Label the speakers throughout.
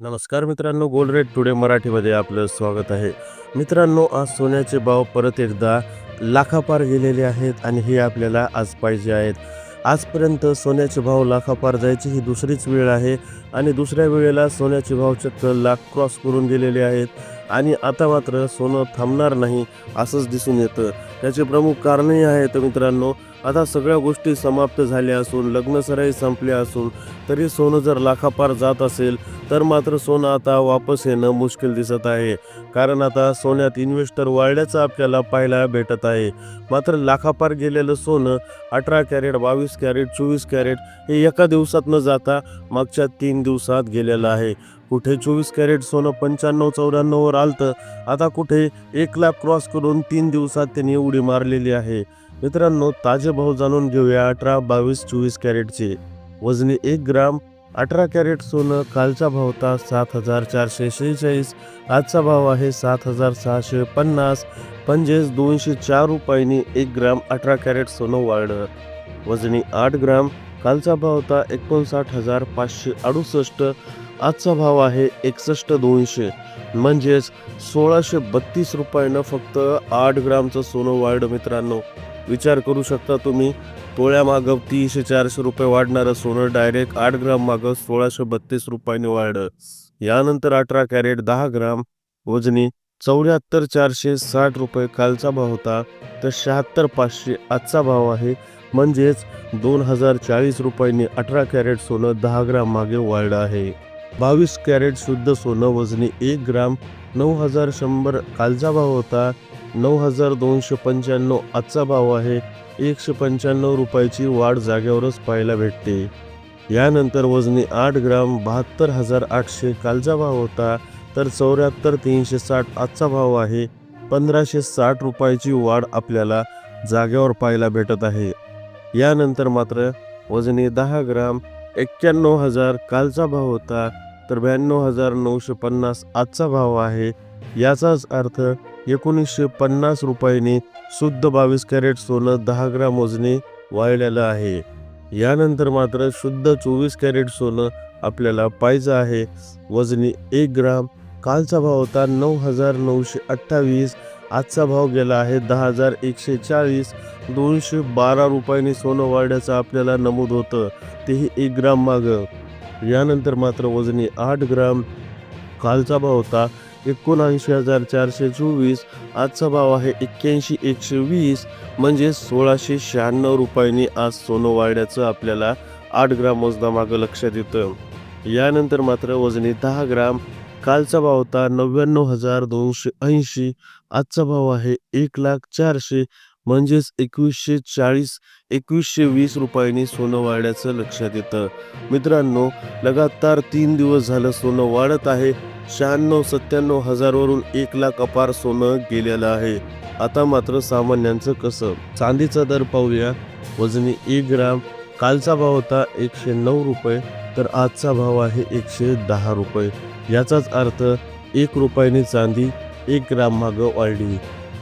Speaker 1: नमस्कार मित्रांनो gold rate today मराठीमध्ये आपलं स्वागत आहे. मित्रांनो आज सोन्याचे भाव परत एकदा लाखापार गेलेले आहेत आणि हे आपल्याला आज पाहिजे आहेत. आजपर्यंत सोन्याचे भाव लाखापार जायची ही दुसरीच वेळ आहे आणि दुसऱ्या वेळेला सोन्याचे भाव चक्क लाख क्रॉस करून गेलेले आहेत. आणि आता मात्र सोनं थांबणार नाही असंच दिसून येतं. त्याचे प्रमुख कारणही आहेत मित्रांनो आता सगळ्या गोष्टी समाप्त झाल्या असून लग्नसराई संपल्या असून तरी सोनं जर लाखापार जात असेल तर मात्र सोनं आता वापस येणं मुश्किल दिसत आहे. कारण आता सोन्यात इन्व्हेस्टर वाढल्याचं आपल्याला पाहायला भेटत आहे. मात्र लाखापार गेलेलं सोनं अठरा कॅरेट बावीस कॅरेट चोवीस कॅरेट हे एका दिवसात न जाता मागच्या तीन दिवसात गेलेलं आहे. कुठे चोवीस कॅरेट सोनं पंच्याण्णव चौऱ्याण्णववर आलतं आता कुठे एक लाख क्रॉस करून तीन दिवसात त्यांनी उडी मारलेली आहे. मित्रांनो ताजे भाव जाणून घेऊया अठरा बावीस चोवीस कॅरेटचे. वजनी एक ग्राम अठरा कॅरेट सोनं कालचा भाव होता सात हजार चारशे शेहेचाळीस आजचा भाव आहे सात हजार सहाशे पन्नास म्हणजेच दोनशे चार रुपयांनी एक ग्राम अठरा कॅरेट सोनं वाढलं. वजनी आठ ग्राम कालचा भाव होता एकोणसाठ हजार पाचशे अडुसष्ट आजचा भाव आहे एकसष्ट दोनशे. म्हणजेच सोळाशे बत्तीस रुपयानं फक्त आठ ग्रामचं सोनं वाढलं मित्रांनो. विचार करू शकता तुम्ही तोळ्यामागं तीनशे चारशे रुपये वाढणारं सोनं डायरेक्ट आठ ग्राम मागं सोळाशे बत्तीस रुपयाने वाढलं. यानंतर अठरा कॅरेट दहा ग्राम वजनी चौऱ्याहत्तर चारशे साठ रुपये कालचा भाव होता. तर शहात्तर पाचशे आजचा भाव आहे म्हणजेच दोन हजार चाळीस रुपयांनी अठरा कॅरेट सोनं दहा ग्राम मागे वाढलं आहे. बावीस कॅरेट शुद्ध सोनं वजनी एक ग्राम नऊ हजार शंभर कालचा भाव होता. नऊ हजार दोनशे पंच्याण्णव आजचा भाव आहे. एकशे पंच्याण्णव रुपयाची वाढ जागेवरच पाहायला भेटते. यानंतर वजनी आठ ग्राम बहात्तर हजार आठशे कालचा भाव होता. तर चौऱ्याहत्तर तीनशे साठ आजचा भाव आहे. पंधराशे साठ रुपयाची वाढ आपल्याला जागेवर पाहायला भेटत आहे. यानंतर मात्र वजनी दहा ग्राम एक्क्याण्णव हजार कालचा भाव होता तर ब्याण्णव हजार नऊशे पन्नास आजचा भाव आहे. याचाच अर्थ एकोणीसशे पन्नास रुपयांनी शुद्ध बावीस कॅरेट सोनं दहा ग्राम वजनी वाढलेलं आहे. यानंतर मात्र शुद्ध चोवीस कॅरेट सोनं आपल्याला पाहिजे आहे. वजनी एक ग्राम कालचा भाव होता नऊ हजार नऊशे अठ्ठावीस आजचा भाव गेला आहे दहा हजार एकशे चाळीस. दोनशे बारा रुपयांनी सोनं वाढल्याचं आपल्याला नमूद होतं. तेही एक ग्राम मागं. यानंतर मात्र वजनी आठ ग्राम. कालचा भाव होता एकोणऐंशी हजार चारशे चोवीस. आजचा भाव आहे एक्क्याऐंशी एकशे वीस. म्हणजे सोळाशे शहाण्णव रुपयांनी आज सोनं वाढल्याचं आपल्याला आठ ग्राम वजनामागं लक्षात येतं. यानंतर मात्र वजनी दहा ग्राम. कालचा भाव होता नव्याण्णव हजार दोनशे ऐंशी. आजचा भाव आहे एक लाख चारशे. म्हणजेच एकवीसशे चाळीस एकवीसशे वीस रुपयांनी सोनं वाढण्याचं लक्षात येतं. मित्रांनो लगातार तीन दिवस झालं सोनं वाढत आहे. शहाण्णव सत्त्याण्णव हजारवरून एक लाख अपार सोनं गेलेलं आहे. आता मात्र सामान्यांचं कसं? चांदीचा दर पाहूया. वजनी एक ग्राम. कालचा भाव होता एकशे नऊ रुपये. तर आजचा भाव आहे एकशे दहा रुपये. याचाच अर्थ एक रुपयाने चांदी एक ग्राम मागं वाढली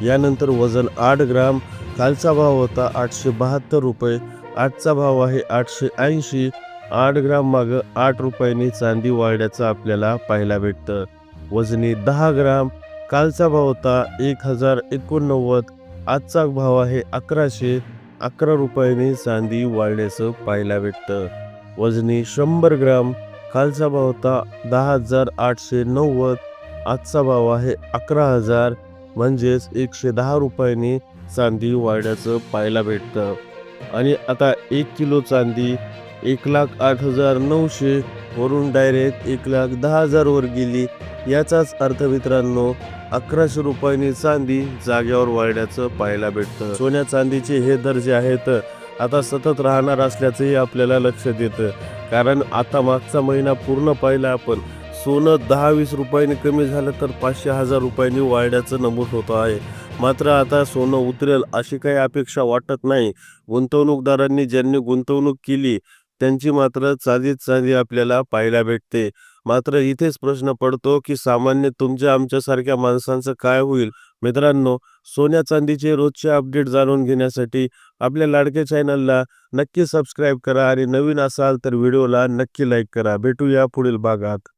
Speaker 1: यानंतर वजन आठ ग्राम कालचा भाव होता आठशे बहात्तर रुपये. आजचा भाव आहे आठशे ऐंशी आठ ग्राम मागं आठ रुपयांनी चांदी वाढल्याचं आपल्याला पाहायला भेटतं. वजनी दहा ग्राम कालचा भाव होता एक हजार एकोणनव्वद आजचा भाव आहे अकराशे अकरा रुपयांनी चांदी वाढल्याचं पाहायला भेटतं. वजनी शंभर ग्राम. खालचा भाव होता दहा हजार आठशे नव्वद. आजचा भाव आहे अकरा हजार. म्हणजेच एकशे दहा रुपयांनी चांदी वाढल्याचं पाहायला भेटतं. आणि आता एक किलो चांदी एक लाख आठ हजार नऊशे वरून डायरेक्ट एक लाख दहा हजारवर गेली. याचाच अर्थ मित्रांनो अकराशे रुपयांनी चांदी जाग्यावर वाढण्याचं पाहायला भेटतं. सोन्या चांदीचे हे दर्जे आहेत आता सतत राहणार असल्याचंही आपल्याला लक्षात येतं कारण आता मागचा महिना पूर्ण पाहिला आपण. सोनं दहा वीस रुपयांनी कमी झालं तर पाचशे हजार रुपयांनी वाढल्याचं नमूद होतं आहे. मात्र आता सोनं उतरेल अशी काही अपेक्षा वाटत नाही. गुंतवणूकदारांनी ज्यांनी गुंतवणूक केली त्यांची मात्र चांदीत चांदी आपल्याला पाहायला भेटते. मात्र इथेच प्रश्न पडतो की सामान्य तुमच्या आमच्यासारख्या माणसांचं काय होईल? मित्रांनो सोन्या चांदीचे रोजचे अपडेट जाणून घेण्यासाठी आपल्या लाडक्या चॅनलला नक्की सबस्क्राईब करा आणि नवीन असाल तर व्हिडिओला नक्की लाईक करा. भेटूया पुढील भागात.